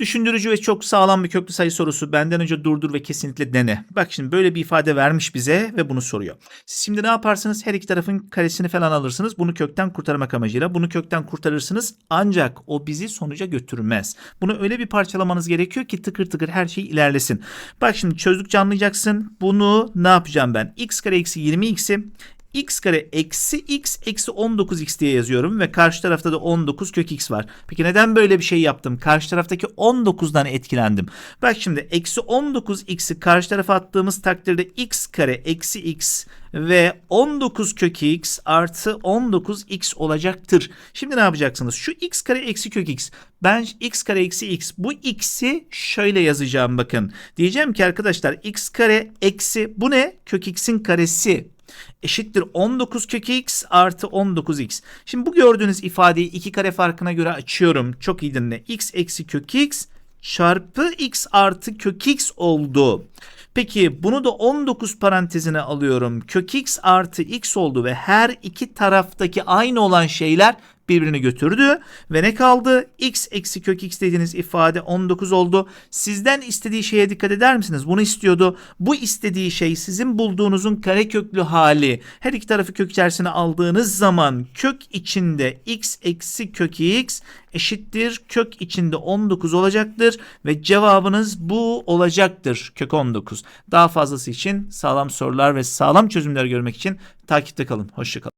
Düşündürücü ve çok sağlam bir köklü sayı sorusu. Benden önce durdur ve kesinlikle dene. Bak şimdi böyle bir ifade vermiş bize ve bunu soruyor. Siz şimdi ne yaparsınız? Her iki tarafın karesini falan alırsınız. Bunu kökten kurtarmak amacıyla. Bunu kökten kurtarırsınız. Ancak o bizi sonuca götürmez. Bunu öyle bir parçalamanız gerekiyor ki tıkır tıkır her şey ilerlesin. Bak şimdi çözdükçe anlayacaksın. Bunu ne yapacağım ben? x kare eksi 20x'i x kare eksi x eksi 19x diye yazıyorum ve karşı tarafta da 19 kök x var. Peki neden böyle bir şey yaptım? Karşı taraftaki 19'dan etkilendim. Bak şimdi eksi 19x'i karşı tarafa attığımız takdirde x kare eksi x ve 19 kök x artı 19x olacaktır. Şimdi ne yapacaksınız? Şu x kare eksi kök x. Ben x kare eksi x. Bu x'i şöyle yazacağım bakın. Diyeceğim ki arkadaşlar x kare eksi bu ne? Kök x'in karesi eşittir 19 kök x artı 19x. Şimdi bu gördüğünüz ifadeyi iki kare farkına göre açıyorum. Çok iyi dinle. x eksi kök x çarpı x artı kök x oldu. Peki bunu da 19 parantezine alıyorum. Kök x artı x oldu ve her iki taraftaki aynı olan şeyler birbirini götürdü ve ne kaldı? x eksi kök x dediğiniz ifade 19 oldu. Sizden istediği şeye dikkat eder misiniz? Bunu istiyordu. Bu istediği şey sizin bulduğunuzun kareköklü hali. Her iki tarafı kök içerisine aldığınız zaman kök içinde x eksi kök x eşittir kök içinde 19 olacaktır ve cevabınız bu olacaktır kök 19. Daha fazlası için sağlam sorular ve sağlam çözümler görmek için takipte kalın. Hoşçakalın.